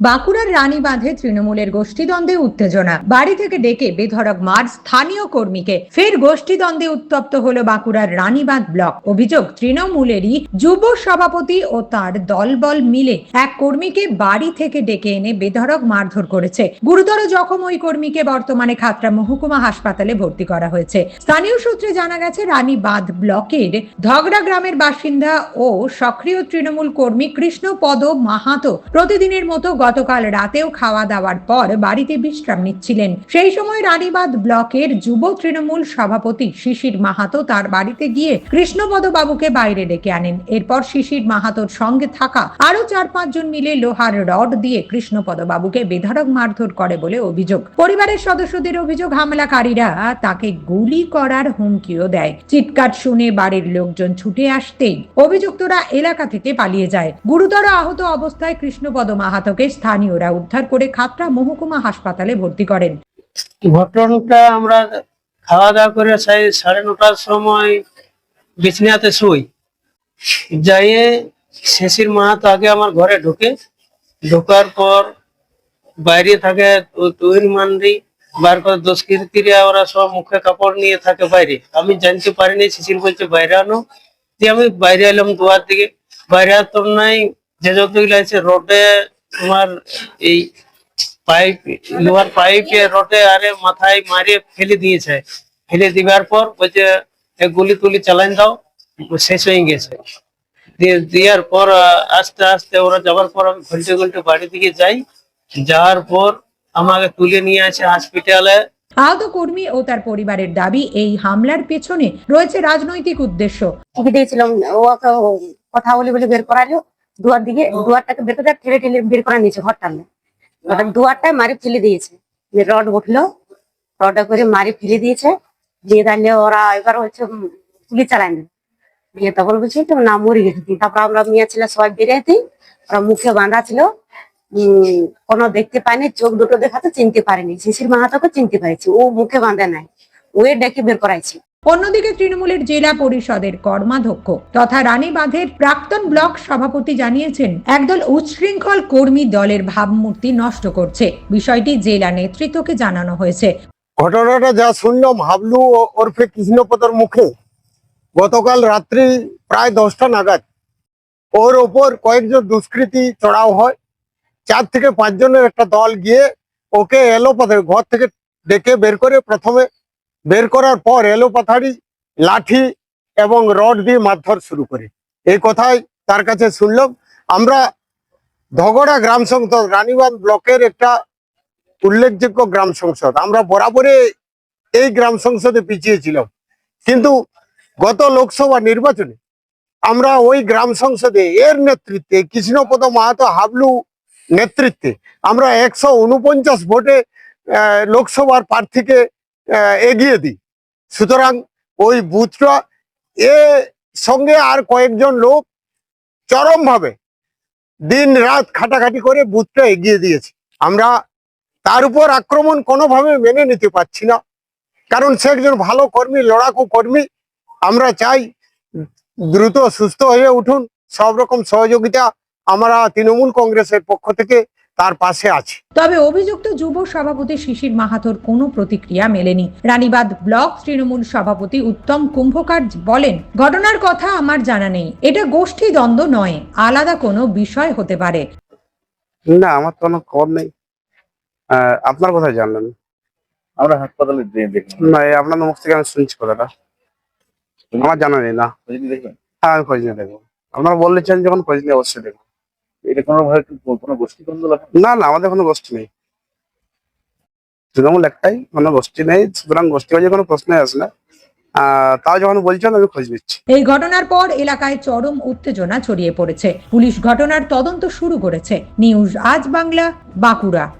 বাঁকুড়ার রানীবাঁধে তৃণমূলের গোষ্ঠীদ্বন্দ্বে উত্তেজনা। বাড়ি থেকে ডেকে বেধড়ক মার স্থানীয় কর্মীকে। ফের গোষ্ঠীদ্বন্দ্বে উত্তপ্ত হলো বাঁকুড়ার রানীবাঁধ ব্লক। অভিযোগ, তৃণমূলেরই যুব সভাপতি ও তার দলবল মিলে এক কর্মীকে বাড়ি থেকে ডেকে এনে বেধড়ক মারধর করেছে। গুরুতর জখম ওই কর্মীকে বর্তমানে খাতড়া মহকুমা হাসপাতালে ভর্তি করা হয়েছে। স্থানীয় সূত্রে জানা গেছে রানীবাঁধ ব্লকের ধগড়া গ্রামের বাসিন্দা ও সক্রিয় তৃণমূল কর্মী কৃষ্ণপদ মাহাতো প্রতিদিনের মতো গতকাল রাতেও খাওয়া দাওয়ার পর বাড়িতে বিশ্রাম নিচ্ছিলেন। সেই সময় রানীবাঁধ ব্লকের যুব তৃণমূল সভাপতি শিশির মাহাতো তার বাড়িতে গিয়ে কৃষ্ণপদ বাবুকে বাইরে ডেকে আনেন। এরপর শিশির মাহাতোর সঙ্গে থাকা আরও চার পাঁচজন মিলে লোহার রড দিয়ে কৃষ্ণপদ বাবুকে বেধড়ক মারধর করে বলে অভিযোগ। পরিবারের সদস্যদের অভিযোগ, হামলাকারীরা তাকে গুলি করার হুমকিও দেয়। চিৎকার শুনে বাড়ির লোকজন ছুটে আসতেই অভিযুক্তরা এলাকা থেকে পালিয়ে যায়। গুরুতর আহত অবস্থায় কৃষ্ণপদ মাহাতোকে স্থানীয়রা উদ্ধার করে খাতড়া মহকুমা হাসপাতালে ভর্তি করেন। ঘটনাটা আমরা খাওয়া দাওয়া করে সাড়ে- নটার সময় বিছনাতে শুই। যাইয়ে শেষির মাহাতো আগে আমার ঘরে ঢুকে। ঢোকার পর বাইরে থাকে তু- তুহিন মান্ডি, বার করে দোষকৃতিরা ওরা সব মুখে কাপড় নিয়ে থাকে বাইরে। আমি জানতে পারিনি, শিশির বলছে, বাইরে আনো। দিয়ে আমি বাইরে এলাম দুয়ার দিকে। বাইরে তোর নাই, যে আছে, রোডে তোমার এই পাইপ লোহার পাইপে রটে আরে মাথায় মারিয়ে ফেলে দিয়েছে। ফেলে দিবার পর বলছে গুলি তুলি চালান দাও শেষ হয়ে গেছে। দেওয়ার পর আস্তে আস্তে ওরা যাবার পর আমি ঘুলটে ঘুলটে বাড়ি দিকে যাই। যাওয়ার পর আমাকে তুলে নিয়ে আসে হসপিটালে আহত কর্মী ও তার পরিবারের দাবি এই হামলার পেছনে রয়েছে রাজনৈতিক উদ্দেশ্য। টিভি দিয়েছিলাম ওকে কথা বলে বলে বের করালো। দুয়ার দিকে, দুয়ারটাকে বের করে ঠেলে ঠেলে বের করে নিয়েছে ঘরটা ওটা দুয়ারটায় মারি ফেলে দিয়েছে। দিয়ে রড উঠল, রডটা করে মারি ফেলে দিয়েছে। দিয়ে তাহলে ওরা এবার হচ্ছে গুলি চালায় না দিয়ে তখন বলছি তো না মরে গেছে তারপর আমরা মেয়ে ছিল সবাই বেরিয়ে দিই ওরা মুখে বাঁধা ছিল। কোনো দেখতে পায়নি, চোখ দুটো দেখাতে চিনতে পারেনি। শিশির মাহাতোকে চিনতে পারছি। ও মুখে বাঁধে নাই। ওয়ে ডেকে বের করাইছে। অন্যদিকে তৃণমূলের জেলা পরিষদের কর্মাধ্যক্ষ তথা রানীবাঁধের প্রাক্তন ব্লক সভাপতি জানিয়েছেন, একদল উচ্ছৃঙ্খল কর্মী দলের ভাবমূর্তি নষ্ট করছে। বিষয়টি জেলা নেতৃত্বকে জানানো হয়েছে। ঘটনাটা যা শুনলাম, হাবলু ওরফে কৃষ্ণপদর মুখে গতকাল রাত্রি প্রায় দশটা নাগাদ। ওর ওপর কয়েকজন দুষ্কৃতী চড়াও হয়। চার থেকে পাঁচজনের একটা দল গিয়ে ওকে এলোপাথে ঘর থেকে ডেকে বের করে প্রথমে বের করার পর এলোপাথাড়ি লাঠি এবং রড দিয়ে মারধর শুরু করে। এই কথাই তার কাছে শুনলাম। আমরা ধগড়া গ্রাম সংসদ, রানীবাঁধ ব্লকের একটা উল্লেখযোগ্য গ্রাম সংসদ। আমরা বরাবরে এই গ্রাম সংসদে পিছিয়েছিলাম কিন্তু গত লোকসভা নির্বাচনে আমরা ওই গ্রাম সংসদে এর নেতৃত্বে, কৃষ্ণপদ মাহাতো হাবলু নেতৃত্বে, আমরা একশো উনপঞ্চাশ ভোটে লোকসভার প্রার্থীকে এগিয়ে দিই। সুতরাং ওই বুথটা এ সঙ্গে আর কয়েকজন লোক চরমভাবে দিন রাত খাটাখাটি করে বুথটা এগিয়ে দিয়েছে। আমরা তার উপর আক্রমণ কোনোভাবে মেনে নিতে পারছি না। কারণ সে একজন ভালো কর্মী, লড়াকু কর্মী। আমরা চাই দ্রুত সুস্থ হয়ে উঠুন। সব রকম সহযোগিতা আমরা তৃণমূল কংগ্রেসের পক্ষ থেকে তার পাশে আছে। তবে অভিযুক্ত যুব সভাপতি শিশির মাহাতোর কোনো প্রতিক্রিয়া মেলেনি। রানীবাদ ব্লক তৃণমূল সভাপতি উত্তম কুম্ভকার বলেন ঘটনার কথা আমার জানা নেই। এটা গোষ্ঠী দ্বন্দ্ব নয় আলাদা কোনো বিষয় হতে পারে। না আমার তো কোনো খবর নেই। আহ, আপনার কোথায় জানলেন আমরা হাসপাতালে দেখলাম। না এই আপনাদের মুখ থেকে আমি শুনছি কথাটা। আমার জানা নেই না। খোঁজ নিয়ে দেখবেন? হ্যাঁ আমি খোঁজ নিয়ে দেখব। আপনারা বলেছেন যখন খোঁজ নিয়ে অবশ্যই দেখব। এটা কোনো ভাবে কোনো গোষ্ঠী কন্দল না না আমাদের কোনো গোষ্ঠী নেই। তৃণমূল একটাই কোনো গোষ্ঠী নেই সুতরাং গোষ্ঠী বাজে কোনো প্রশ্নই আসে না। আহ, তাও যখন বলছেন আমি খোঁজ নিচ্ছি। এই ঘটনার পর এলাকায় চরম উত্তেজনা ছড়িয়ে পড়েছে। পুলিশ ঘটনার তদন্ত শুরু করেছে। নিউজ আজ বাংলা বাঁকুড়া।